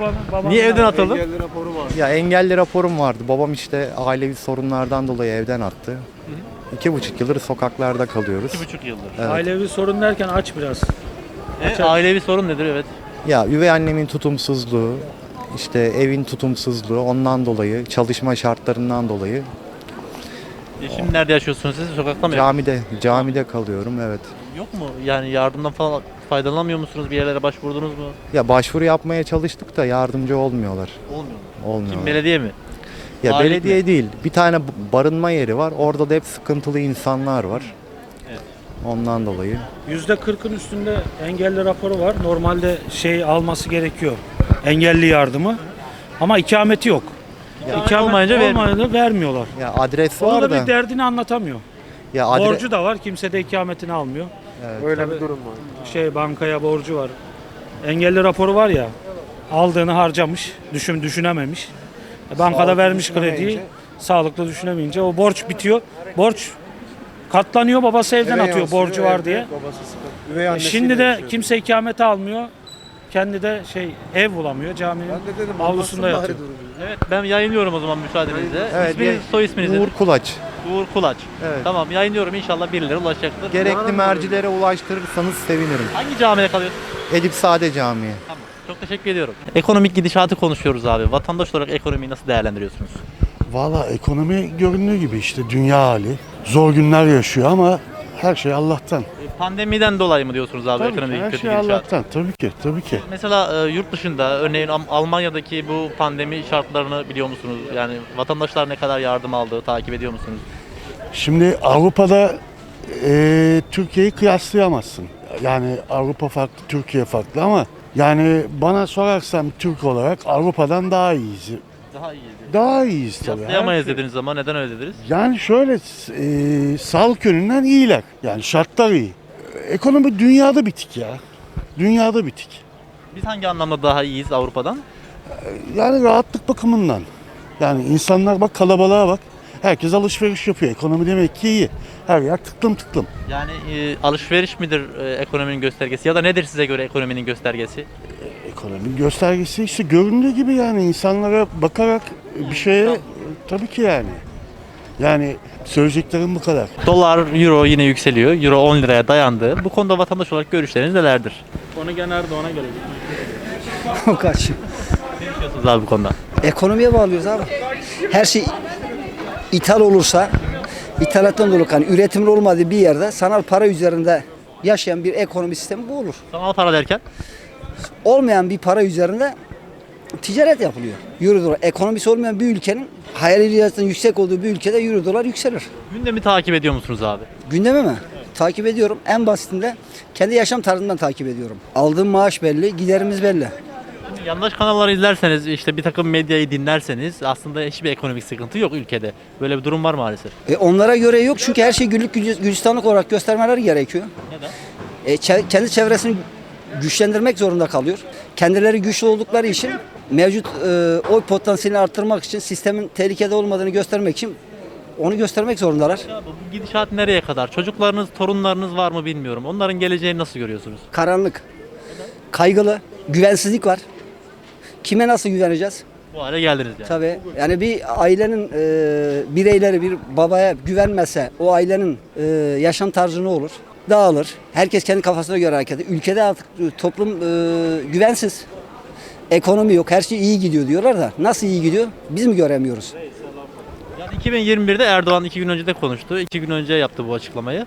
Babam Niye evden atalım? Engelli raporu var. Ya engelli raporum vardı. Babam işte ailevi sorunlardan dolayı evden attı. İki buçuk yıldır sokaklarda kalıyoruz. İki buçuk yıldır. Evet. Ailevi sorun derken aç biraz. E, ailevi sorun nedir evet. Ya üvey annemin tutumsuzluğu, işte evin tutumsuzluğu ondan dolayı, çalışma şartlarından dolayı E, şimdi nerede yaşıyorsunuz siz? Sokakta mı? camide camide kalıyorum evet. Yok mu? Yani yardımdan falan faydalanamıyor musunuz? Bir yerlere başvurdunuz mu? Ya başvuru yapmaya çalıştık da yardımcı olmuyorlar. Olmuyor mu? Olmuyorlar. Kim belediye mi? ya valilik belediye mi? değil. Bir tane barınma yeri var. Orada da hep sıkıntılı insanlar var. Evet. Ondan dolayı. %40'ın üstünde engelli raporu var. Normalde şey alması gerekiyor. Engelli yardımı. Ama ikameti yok. İkamet olmayınca olmayınca vermiyorlar. Ya adres var da. bir derdini anlatamıyor. Ya adre- Borcu da var. Kimse de ikametini almıyor. Öyle bir durum var. Şey bankaya borcu var. Engelli raporu var ya. Aldığını harcamış. Düşün düşünememiş. E, Bankada Sağlıklı vermiş krediyi. düşünemeyince. Sağlıklı düşünemeyince o borç bitiyor. Borç katlanıyor. Babası evden Eve atıyor yansıyor, borcu var evde diye. Babası sıkıntı. Üvey E, annesiyle Şimdi de yaşıyor. kimse ikameti almıyor. Kendi de şey ev bulamıyor caminin Ben de dedim avlusunda anlatsın bari yatıyor. durumu. Evet ben yayınlıyorum o zaman müsaadenizle. Evet, İsminiz, yay- soy isminiz nedir? Uğur Kulaç. Uğur Kulaç. Evet. Tamam yayınlıyorum inşallah birileri ulaşacaktır. Gerekli mercilere ulaştırırsanız sevinirim. Hangi camide kalıyorsun? Edip Sade Camii. Tamam. Çok teşekkür ediyorum. Ekonomik gidişatı konuşuyoruz abi. Vatandaş olarak ekonomiyi nasıl değerlendiriyorsunuz? Valla ekonomi göründüğü gibi işte dünya hali. Zor günler yaşıyor ama her şey Allah'tan. Pandemiden dolayı mı diyorsunuz abi Tabii ki, ekonomik her kötü şey gidişat? Allah'tan. Tabii ki, tabii ki. Mesela e, yurt dışında örneğin Am- Almanya'daki bu pandemi şartlarını biliyor musunuz? Yani vatandaşlar ne kadar yardım aldı takip ediyor musunuz? Şimdi Avrupa'da e, Türkiye'yi kıyaslayamazsın. Yani Avrupa farklı, Türkiye farklı ama yani bana sorarsan Türk olarak Avrupa'dan daha iyiyiz. Daha iyiydi. Daha iyiyiz tabii. Yaslayamayız Her- dediniz ama neden öyle dediniz? Yani şöyle e, sağlık yönünden iyiler. Yani şartlar iyi. Ekonomi dünyada bitik ya. Dünyada bitik. Biz hangi anlamda daha iyiyiz Avrupa'dan? Yani rahatlık bakımından. Yani insanlar bak kalabalığa bak. Herkes alışveriş yapıyor. Ekonomi demek ki iyi. Her yer tıklım tıklım. Yani e, alışveriş midir e, ekonominin göstergesi ya da nedir size göre ekonominin göstergesi? Ekonomi göstergesi işte göründüğü gibi yani insanlara bakarak bir şeye tabii ki yani. Yani söyleyeceklerim bu kadar. Dolar, euro yine yükseliyor. Euro 10 liraya dayandı. Bu konuda vatandaş olarak görüşleriniz nelerdir? Onu genelde ona göre. Kaç. Ne düşünüyorsunuz abi bu konuda? Ekonomiye bağlıyoruz abi. Her şey ithal olursa, ithalattan dolayı yani üretimin olmadığı bir yerde sanal para üzerinde yaşayan bir ekonomi sistemi bu olur. Sanal para derken? Olmayan bir para üzerinde ticaret yapılıyor. Euro dolar. Ekonomisi olmayan bir ülkenin hayal ihracatının yüksek olduğu bir ülkede euro dolar yükselir. Gündemi takip ediyor musunuz abi? Gündemi mi? Takip ediyorum. En basitinde kendi yaşam tarzımdan takip ediyorum. Aldığım maaş belli, giderimiz belli. Yandaş kanalları izlerseniz, işte bir takım medyayı dinlerseniz aslında hiçbir ekonomik sıkıntı yok ülkede. Böyle bir durum var maalesef. E onlara göre yok çünkü her şey güllük gülis- gülistanlık olarak göstermeleri gerekiyor. Neden? E, kendi çevresini güçlendirmek zorunda kalıyor. Kendileri güçlü oldukları için mevcut e, oy potansiyelini arttırmak için sistemin tehlikede olmadığını göstermek için onu göstermek zorundalar. Bu bu gidişat nereye kadar? Çocuklarınız, torunlarınız var mı bilmiyorum. Onların geleceğini nasıl görüyorsunuz? Karanlık, kaygılı, güvensizlik var. Kime nasıl güveneceğiz? Bu hale geldiniz yani. Tabii yani bir ailenin e, bireyleri bir babaya güvenmese o ailenin e, yaşam tarzı ne olur? Dağılır. Herkes kendi kafasına göre hareket eder. Ülkede artık toplum e, güvensiz. Ekonomi yok. Her şey iyi gidiyor diyorlar da nasıl iyi gidiyor? Biz mi göremiyoruz? Yani 2021'de Erdoğan iki gün önce de konuştu. İki gün önce yaptı bu açıklamayı.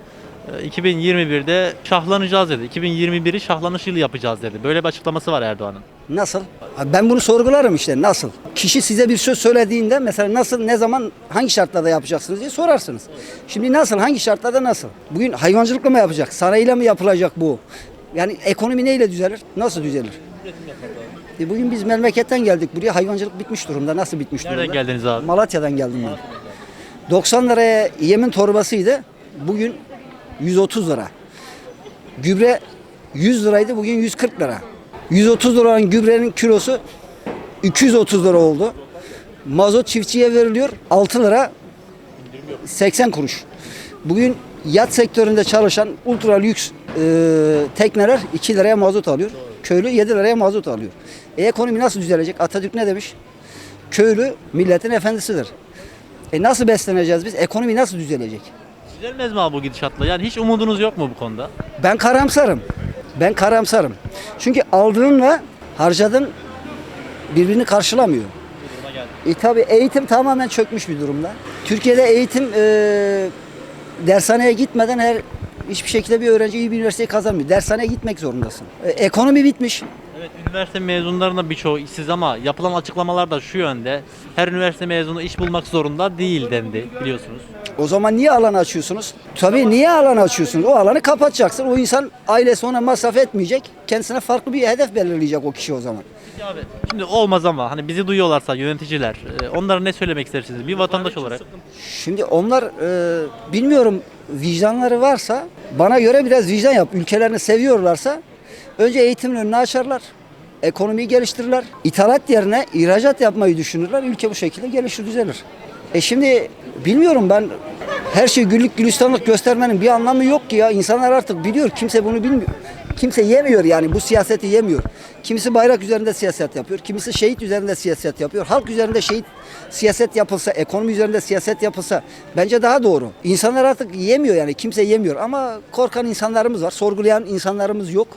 Ee, 2021'de şahlanacağız dedi. 2021'i şahlanış yılı yapacağız dedi. Böyle bir açıklaması var Erdoğan'ın. Nasıl? Ben bunu sorgularım işte nasıl? Kişi size bir söz söylediğinde mesela nasıl, ne zaman, hangi şartlarda yapacaksınız diye sorarsınız. Şimdi nasıl, hangi şartlarda nasıl? Bugün hayvancılıkla mı yapacak, sarayla mı yapılacak bu? Yani ekonomi neyle düzelir, nasıl düzelir? E bugün biz memleketten geldik buraya hayvancılık bitmiş durumda. Nasıl bitmiş Nereden durumda? geldiniz abi? Malatya'dan geldim ben. 90 liraya yemin torbasıydı. Bugün 130 lira. Gübre 100 liraydı bugün 140 lira. 130 liranın gübrenin kilosu 230 lira oldu. Mazot çiftçiye veriliyor 6 lira 80 kuruş. Bugün yat sektöründe çalışan ultra lüks e, tekneler 2 liraya mazot alıyor. Köylü 7 liraya mazot alıyor. E ekonomi nasıl düzelecek? Atatürk ne demiş? Köylü milletin efendisidir. E nasıl besleneceğiz biz? Ekonomi nasıl düzelecek? Düzelmez mi abi bu gidişatla? Yani hiç umudunuz yok mu bu konuda? Ben karamsarım. Ben karamsarım. Çünkü aldığınla harcadığın birbirini karşılamıyor. E tabi eğitim tamamen çökmüş bir durumda. Türkiye'de eğitim e, dershaneye gitmeden her hiçbir şekilde bir öğrenci iyi bir üniversiteyi kazanmıyor. Dershaneye gitmek zorundasın. E, ekonomi bitmiş. Evet üniversite mezunlarının birçoğu işsiz ama yapılan açıklamalar da şu yönde. Her üniversite mezunu iş bulmak zorunda değil dendi biliyorsunuz. O zaman niye alan açıyorsunuz? Tabii niye alan açıyorsunuz? O alanı kapatacaksın. O insan ailesi ona masraf etmeyecek. Kendisine farklı bir hedef belirleyecek o kişi o zaman. Peki abi şimdi olmaz ama hani bizi duyuyorlarsa yöneticiler e, onlara ne söylemek istersiniz bir vatandaş olarak? Şimdi onlar e, bilmiyorum vicdanları varsa bana göre biraz vicdan yap. Ülkelerini seviyorlarsa önce eğitimin önünü açarlar. Ekonomiyi geliştirirler. İthalat yerine ihracat yapmayı düşünürler. Ülke bu şekilde gelişir düzelir. E şimdi bilmiyorum ben her şey güllük gülistanlık göstermenin bir anlamı yok ki ya. İnsanlar artık biliyor. Kimse bunu bilmiyor. Kimse yemiyor yani bu siyaseti yemiyor. Kimisi bayrak üzerinde siyaset yapıyor. Kimisi şehit üzerinde siyaset yapıyor. Halk üzerinde şehit siyaset yapılsa, ekonomi üzerinde siyaset yapılsa bence daha doğru. İnsanlar artık yemiyor yani kimse yemiyor ama korkan insanlarımız var. Sorgulayan insanlarımız yok.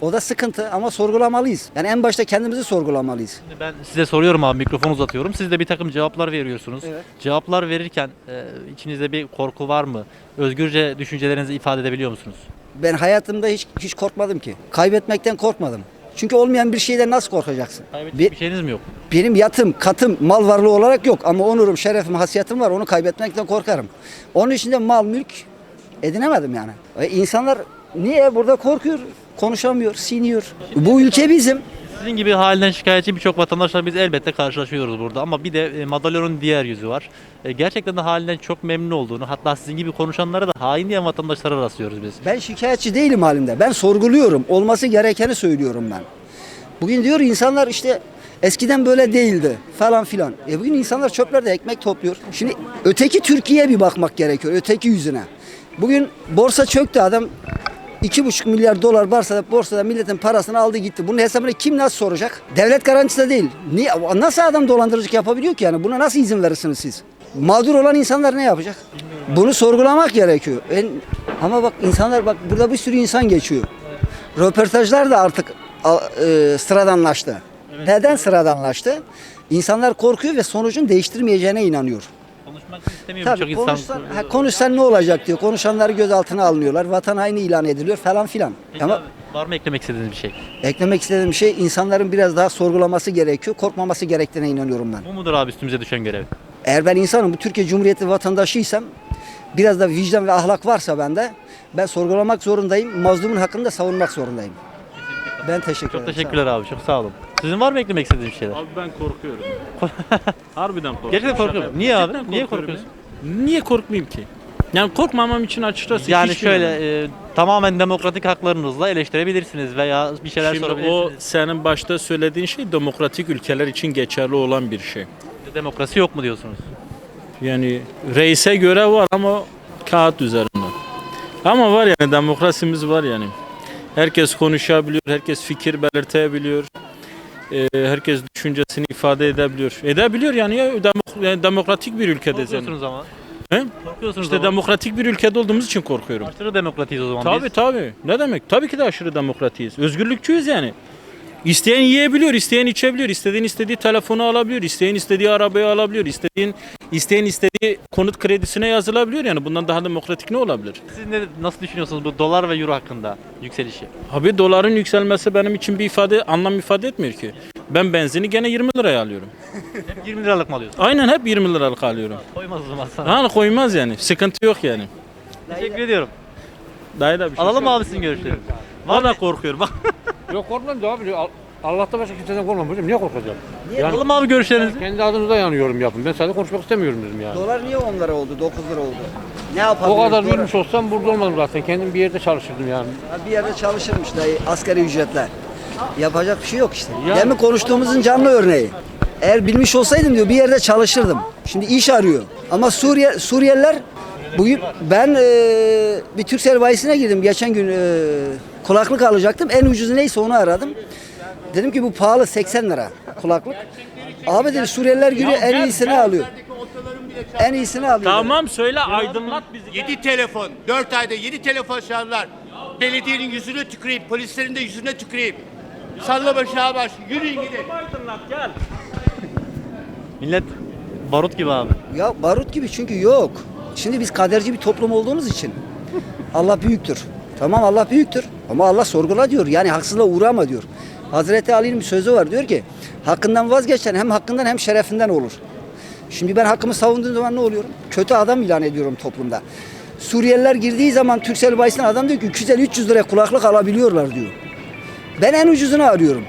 O da sıkıntı ama sorgulamalıyız. Yani en başta kendimizi sorgulamalıyız. Şimdi ben size soruyorum abi mikrofon uzatıyorum. Siz de bir takım cevaplar veriyorsunuz. Evet. Cevaplar verirken e, içinizde bir korku var mı? Özgürce düşüncelerinizi ifade edebiliyor musunuz? Ben hayatımda hiç hiç korkmadım ki. Kaybetmekten korkmadım. Çünkü olmayan bir şeyden nasıl korkacaksın? Kaybedecek Bir- şeyiniz mi yok? Benim yatım, katım, mal varlığı olarak yok ama onurum, şerefim, hasiyetim var. Onu kaybetmekten korkarım. Onun için de mal, mülk edinemedim yani. E insanlar niye burada korkuyor? Konuşamıyor, siniyor. Bu ülke bizim. Sizin gibi halinden şikayetçi birçok vatandaşla biz elbette karşılaşıyoruz burada ama bir de e, madalyonun diğer yüzü var. E, gerçekten de halinden çok memnun olduğunu hatta sizin gibi konuşanlara da hain diyen vatandaşlara rastlıyoruz biz. Ben şikayetçi değilim halimde. Ben sorguluyorum. Olması gerekeni söylüyorum ben. Bugün diyor insanlar işte eskiden böyle değildi falan filan. E bugün insanlar çöplerde ekmek topluyor. Şimdi öteki Türkiye'ye bir bakmak gerekiyor. Öteki yüzüne. Bugün borsa çöktü adam 2,5 milyar dolar borsada, borsada milletin parasını aldı gitti. Bunun hesabını kim nasıl soracak? Devlet garantisi de değil. Niye, nasıl adam dolandırıcılık yapabiliyor ki yani? Buna nasıl izin verirsiniz siz? Mağdur olan insanlar ne yapacak? Bunu sorgulamak gerekiyor. En- ama bak insanlar bak burada bir sürü insan geçiyor. Röportajlar da artık e, sıradanlaştı. Neden sıradanlaştı? İnsanlar korkuyor ve sonucun değiştirmeyeceğine inanıyor. Konuşmak istemiyor birçok Tabii insan. konuşsan, ha, konuşsan ne olacak diyor. Konuşanları gözaltına alınıyorlar. Vatan haini ilan ediliyor falan filan. Peki Ama abi, var mı eklemek istediğiniz bir şey? eklemek istediğim şey insanların biraz daha sorgulaması gerekiyor. Korkmaması gerektiğine inanıyorum ben. Bu mudur abi üstümüze düşen görev? Eğer ben insanım, bu Türkiye Cumhuriyeti vatandaşıysam biraz da vicdan ve ahlak varsa bende ben sorgulamak zorundayım. Mazlumun hakkını da savunmak zorundayım. Ben teşekkür Çok ederim. teşekkürler abi çok sağ olun. Sizin var mı eklemek istediğiniz şeyler? Abi ben korkuyorum. Harbiden korkuyorum. Gerçekten korkuyorum. Niye abi? Cidden Niye korkuyorum korkuyorsun? ya. Niye korkmayayım ki? Yani korkmamam için açıkçası Yani hiçbir şöyle e, tamamen demokratik haklarınızla eleştirebilirsiniz veya bir şeyler Şimdi o sorabilirsiniz. senin başta söylediğin şey demokratik ülkeler için geçerli olan bir şey. Demokrasi yok mu diyorsunuz? Yani reise göre var ama kağıt üzerinde. Ama var yani demokrasimiz var yani. Herkes konuşabiliyor, herkes fikir belirtebiliyor. Ee, herkes düşüncesini ifade edebiliyor. Edebiliyor yani ya demok- yani demokratik bir ülkedeyiz yani. Korkuyorsunuz ama. He? Korkuyorsunuz İşte ama. demokratik bir ülkede olduğumuz için korkuyorum. Aşırı demokratiyiz o zaman Tabii biz. tabii. Ne demek? Tabii ki de aşırı demokratiyiz. Özgürlükçüyüz yani. İsteyen yiyebiliyor, isteyen içebiliyor, istediğin istediği telefonu alabiliyor, isteyen istediği arabayı alabiliyor, istediğin isteyen istediği konut kredisine yazılabiliyor yani bundan daha demokratik ne olabilir? Siz ne, nasıl düşünüyorsunuz bu dolar ve euro hakkında yükselişi? Abi doların yükselmesi benim için bir ifade anlam ifade etmiyor ki. Ben benzini gene 20 liraya alıyorum. Hep 20 liralık mı alıyorsunuz? Aynen hep 20 liralık alıyorum. Koymaz o zaman sana. Ha koymaz yani. Sıkıntı yok yani. Teşekkür ediyorum. Dayı da bir şey. Alalım abi sizin görüşlerinizi. Valla korkuyor bak. Yok korkmam da abi. Al- Allah'tan başka kimseden korkmam hocam. Niye korkacağım? Yani Alalım abi görüşlerinizi. kendi adınıza yanıyorum yapın. Ben sadece konuşmak istemiyorum dedim yani. Dolar niye 10 lira oldu, 9 lira oldu? Ne yapabiliriz? O kadar Dolar- bilmiş olsam burada olmadım zaten. Kendim bir yerde çalışırdım yani. Ha, Bir yerde çalışırmış dayı asgari ücretle. Yapacak bir şey yok işte. Ya- Demin konuştuğumuzun canlı örneği. Eğer bilmiş olsaydım diyor bir yerde çalışırdım. Şimdi iş arıyor. Ama Suriye Suriyeliler Bugün ben e, bir Türksel bayisine girdim. Geçen gün e, kulaklık alacaktım. En ucuzu neyse onu aradım. Dedim ki bu pahalı 80 lira kulaklık. Abi dedi Suriyeliler giriyor en iyisini alıyor. En iyisini alıyor. Tamam söyle aydınlat bizi. 7 telefon, 4 ayda 7 telefon çaldılar. Belediyenin yüzüne tüküreyim, polislerin de yüzüne tüküreyim. Salla başı baş, yürüyün gidin. Aydınlat gel. Millet barut gibi abi. Ya barut gibi çünkü yok. Şimdi biz kaderci bir toplum olduğumuz için Allah büyüktür. Tamam Allah büyüktür ama Allah sorgula diyor. Yani haksızlığa uğrama diyor. Hazreti Ali'nin bir sözü var diyor ki hakkından vazgeçen hem hakkından hem şerefinden olur. Şimdi ben hakkımı savunduğum zaman ne oluyorum? Kötü adam ilan ediyorum toplumda. Suriyeliler girdiği zaman Türksel bayisinden adam diyor ki 250-300 liraya kulaklık alabiliyorlar diyor. Ben en ucuzunu arıyorum.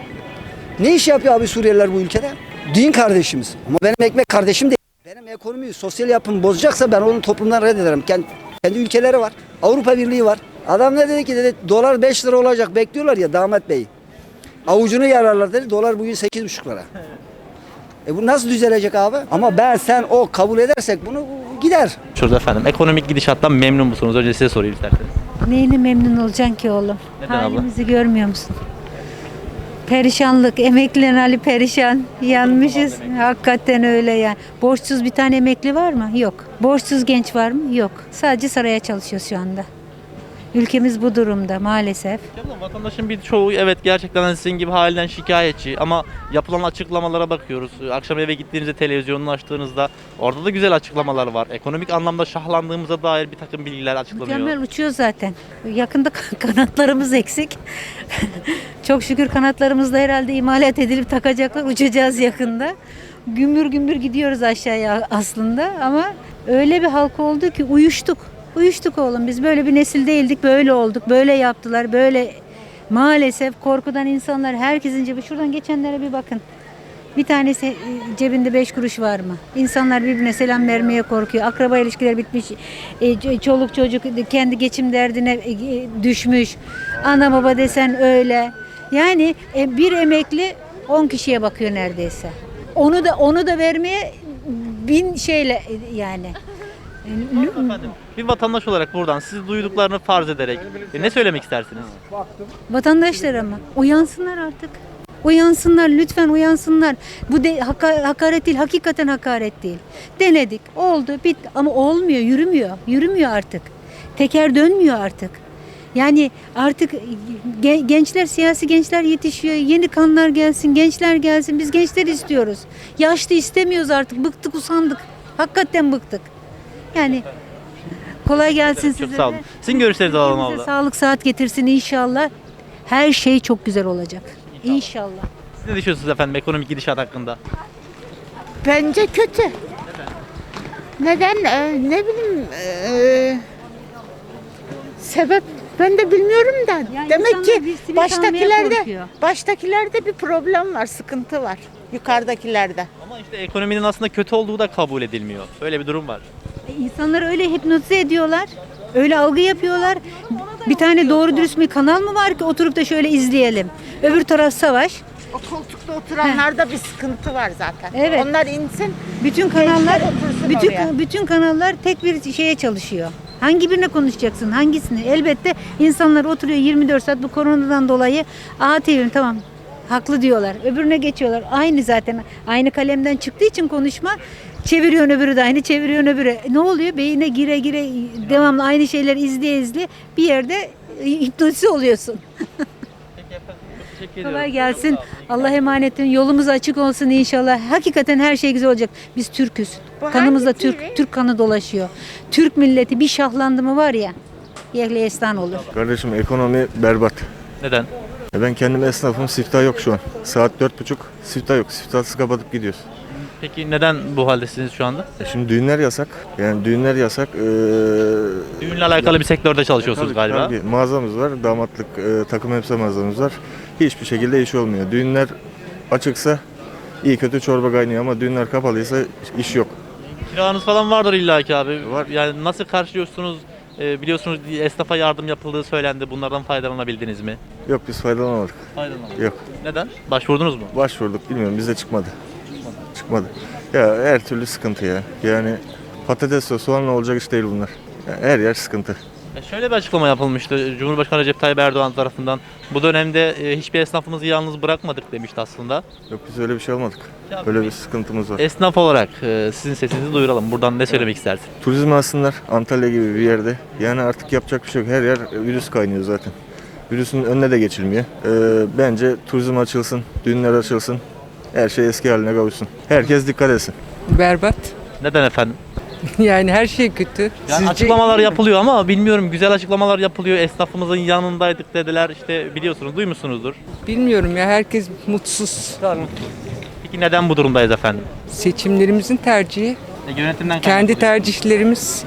Ne iş yapıyor abi Suriyeliler bu ülkede? Din kardeşimiz. Ama benim ekmek kardeşim değil. Ekonomiyi, sosyal yapımı bozacaksa ben onu toplumdan reddederim. Kendi, kendi ülkeleri var. Avrupa Birliği var. Adam ne dedi ki dedi dolar 5 lira olacak bekliyorlar ya damat bey. Avucunu yararlar dedi. Dolar bugün 8,5 lira. E bu nasıl düzelecek abi? Ama ben sen o kabul edersek bunu gider. Şurada efendim ekonomik gidişattan memnun musunuz? Önce size sorayım isterseniz. Neyine memnun olacaksın ki oğlum? Neden abla? Halimizi görmüyor musun? Perişanlık, emeklilerin hali perişan. Yanmışız. Hakikaten öyle yani. Borçsuz bir tane emekli var mı? Yok. Borçsuz genç var mı? Yok. Sadece saraya çalışıyoruz şu anda. Ülkemiz bu durumda maalesef. Abla, Vatandaşın bir çoğu evet gerçekten hani sizin gibi halinden şikayetçi ama yapılan açıklamalara bakıyoruz. Akşam eve gittiğinizde televizyonunu açtığınızda orada da güzel açıklamalar var. Ekonomik anlamda şahlandığımıza dair bir takım bilgiler açıklanıyor. Mükemmel uçuyor zaten. Yakında kanatlarımız eksik. Çok şükür kanatlarımız da herhalde imalat edilip takacaklar. Uçacağız yakında. Gümbür gümbür gidiyoruz aşağıya aslında ama öyle bir halk oldu ki uyuştuk. Uyuştuk oğlum biz böyle bir nesil değildik böyle olduk böyle yaptılar böyle maalesef korkudan insanlar herkesin cebi şuradan geçenlere bir bakın. Bir tanesi e, cebinde beş kuruş var mı? İnsanlar birbirine selam vermeye korkuyor. Akraba ilişkileri bitmiş. E, Çoluk çocuk kendi geçim derdine e, düşmüş. Ana baba desen öyle. Yani bir emekli 10 kişiye bakıyor neredeyse. Onu da onu da vermeye bin şeyle yani. Efendim, bir vatandaş olarak buradan siz duyduklarını farz ederek e, ne söylemek istersiniz? Vatandaşlar ama uyansınlar artık. Uyansınlar lütfen uyansınlar. Bu de, haka- hakaret değil, hakikaten hakaret değil. Denedik, oldu, bitti ama olmuyor, yürümüyor. Yürümüyor artık. Teker dönmüyor artık. Yani artık ge- gençler, siyasi gençler yetişiyor. Yeni kanlar gelsin, gençler gelsin. Biz gençler istiyoruz. Yaşlı istemiyoruz artık. Bıktık, usandık. Hakikaten bıktık. Yani kolay gelsin size. Çok sağ olun. de. Sizin görüşlerinizi alalım abla. Sağlık saat getirsin inşallah. Her şey çok güzel olacak. İnşallah. Siz ne düşünüyorsunuz efendim ekonomik gidişat hakkında? Bence kötü. Neden? Ee, ne bileyim. ee, sebep ben de bilmiyorum da. Yani Demek ki baştakilerde korkuyor. baştakilerde bir problem var, sıkıntı var. Yukarıdakilerde. Ama işte ekonominin aslında kötü olduğu da kabul edilmiyor. Öyle bir durum var. İnsanları öyle hipnotize ediyorlar. Öyle algı yapıyorlar. Bir tane doğru dürüst bir kanal mı var ki oturup da şöyle izleyelim. Öbür taraf savaş. O koltukta oturanlarda bir sıkıntı var zaten. Evet. Onlar insin. Bütün kanallar otursun bütün oraya. bütün kanallar tek bir şeye çalışıyor. Hangi birine konuşacaksın? Hangisini? Elbette insanlar oturuyor 24 saat bu koronadan dolayı aha TV'm tamam haklı diyorlar. Öbürüne geçiyorlar. Aynı zaten. Aynı kalemden çıktığı için konuşma çeviriyorsun öbürü de aynı çeviriyorsun öbürü. E, Ne oluyor? Beyine gire gire devamlı aynı şeyleri izleye izleye bir yerde e, hipnotize oluyorsun. Teşekkür Kolay gelsin. Allah emanet olun. Yolumuz açık olsun inşallah. Hakikaten her şey güzel olacak. Biz Türk'üz. Bu Kanımızda hangi Türk, TV? Türk kanı dolaşıyor. Türk milleti bir şahlandı mı var ya, yerli estan olur. Kardeşim ekonomi berbat. Neden? E Ben kendim esnafım siftah yok şu an. Saat dört buçuk siftah yok. Siftahsız kapatıp gidiyoruz. Peki neden bu haldesiniz şu anda? E Şimdi düğünler yasak. Yani düğünler yasak. Ee, Düğünle alakalı bir sektörde çalışıyorsunuz tabii, galiba. tabii. Mağazamız var. Damatlık e, takım elbise mağazamız var. Hiçbir şekilde iş olmuyor. Düğünler açıksa iyi kötü çorba kaynıyor ama düğünler kapalıysa iş yok. Kiranız falan vardır illaki abi. Var. Yani nasıl karşılıyorsunuz? Ee, biliyorsunuz esnafa yardım yapıldığı söylendi. Bunlardan faydalanabildiniz mi? Yok biz faydalanamadık. Faydalanamadık. Yok. Neden? Başvurdunuz mu? Başvurduk bilmiyorum bizde çıkmadı. Çıkmadı. Ya her türlü sıkıntı ya. Yani patates ve soğanla olacak iş değil bunlar. Yani her yer sıkıntı. E, Şöyle bir açıklama yapılmıştı Cumhurbaşkanı Recep Tayyip Erdoğan tarafından. Bu dönemde e, hiçbir esnafımızı yalnız bırakmadık demişti aslında. Yok biz öyle bir şey olmadık. Ya Öyle bir- sıkıntımız var. Esnaf olarak e, sizin sesinizi duyuralım. Buradan ne söylemek istersin? Turizm alsınlar Antalya gibi bir yerde. Yani artık yapacak bir şey yok. Her yer virüs kaynıyor zaten. Virüsün önüne de geçilmiyor. Ee, bence turizm açılsın, düğünler açılsın. Her şey eski haline kavuşsun. Herkes dikkat etsin. Berbat. Neden efendim? Yani her şey kötü. Yani Sizce açıklamalar yapılıyor ama bilmiyorum güzel açıklamalar yapılıyor. Esnafımızın yanındaydık dediler. İşte biliyorsunuz, duymuşsunuzdur. Bilmiyorum ya herkes mutsuz. Peki neden bu durumdayız efendim? Seçimlerimizin tercihi. E, yönetimden Kendi tercihlerimiz.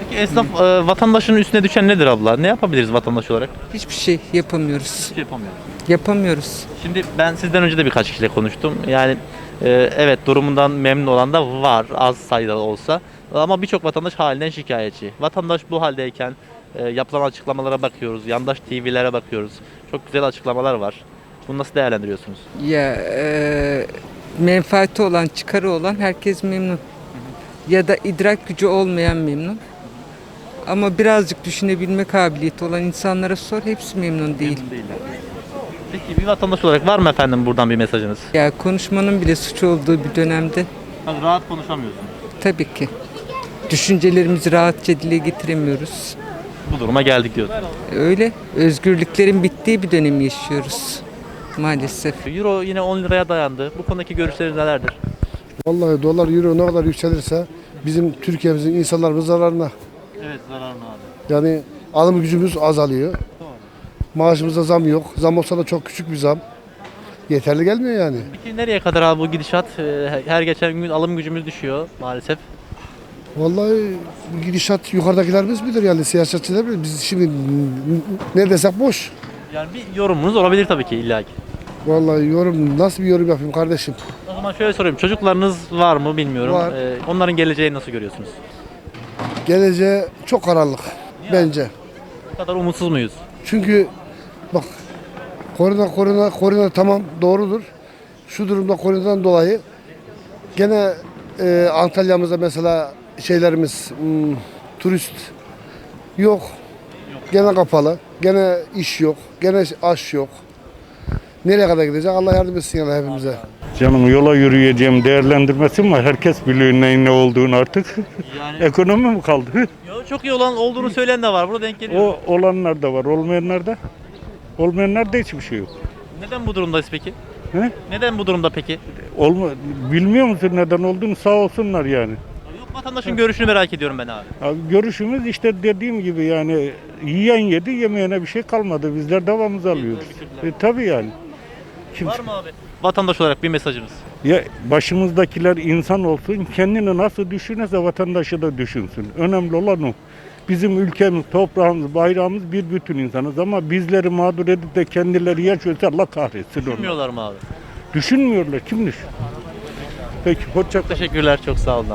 Peki esnaf e, vatandaşın üstüne düşen nedir abla? Ne yapabiliriz vatandaş olarak? Hiçbir şey yapamıyoruz. Hiç şey yapamıyoruz. Yapamıyoruz. Şimdi ben sizden önce de birkaç kişiyle konuştum. Yani e, evet durumundan memnun olan da var az sayıda olsa. Ama birçok vatandaş halinden şikayetçi. Vatandaş bu haldeyken e, yapılan açıklamalara bakıyoruz. Yandaş TV'lere bakıyoruz. Çok güzel açıklamalar var. Bunu nasıl değerlendiriyorsunuz? Ya e, menfaati olan, çıkarı olan herkes memnun. Ya da idrak gücü olmayan memnun. Ama birazcık düşünebilme kabiliyeti olan insanlara sor hepsi memnun değil. Peki bir vatandaş olarak var mı efendim buradan bir mesajınız? Ya konuşmanın bile suç olduğu bir dönemde rahat konuşamıyorsun. tabii ki düşüncelerimizi rahatça dile getiremiyoruz. Bu duruma geldik diyorsun. Öyle özgürlüklerin bittiği bir dönemi yaşıyoruz maalesef. Euro yine 10 liraya dayandı. Bu konudaki görüşleriniz nelerdir? Vallahi dolar euro ne kadar yükselirse bizim Türkiye'mizin insanlarımız zararına. Evet zararlı abi. Yani alım gücümüz azalıyor. Maaşımıza zam yok. Zam olsa da çok küçük bir zam. Yeterli gelmiyor yani. Peki nereye kadar abi bu gidişat? Ee, Her geçen gün alım gücümüz düşüyor maalesef. Vallahi gidişat yukarıdakilerimiz bilir yani siyasetçiler bilir. Biz şimdi ne desek boş. Yani bir yorumunuz olabilir tabii ki illaki. Vallahi yorum nasıl bir yorum yapayım kardeşim? O zaman şöyle sorayım. Çocuklarınız var mı bilmiyorum. Var. Ee, onların geleceğini nasıl görüyorsunuz? Geleceğe çok karanlık bence. Bu kadar umutsuz muyuz? Çünkü bak korona korona korona tamam doğrudur. Şu durumda koronadan dolayı gene e, Antalya'mızda mesela şeylerimiz hmm, turist yok. Gene kapalı. Gene iş yok. Gene aş yok. Nereye kadar gidecek? Allah yardım etsin yani hepimize. Canım yola yürüyeceğim değerlendirmesi mi var? Herkes biliyor neyin ne olduğunu artık. Yani Ekonomi mi kaldı? Yo, çok iyi olan olduğunu söyleyen de var. Burada denk geliyor. O olanlar da var, olmayanlar da. Olmayanlar da hiçbir şey yok. Neden bu durumdayız peki? He? Neden bu durumda peki? Olma, bilmiyor musun neden olduğunu sağ olsunlar yani. Yok vatandaşın görüşünü merak ediyorum ben abi. Abi görüşümüz işte dediğim gibi yani yiyen yedi yemeyene bir şey kalmadı. Bizler devamımızı alıyoruz. E, tabii yani. Kimse, Var mı abi? Vatandaş olarak bir mesajınız. ya başımızdakiler insan olsun, kendini nasıl düşünürse vatandaşı da düşünsün. Önemli olan o. Bizim ülkemiz, toprağımız, bayrağımız bir bütün insanız ama bizleri mağdur edip de kendileri yaşıyorsa Allah kahretsin onu. Bilmiyorlar mı abi? Düşünmüyorlar. Kim düşün? Peki hoşça. Teşekkürler çok sağ olun abi.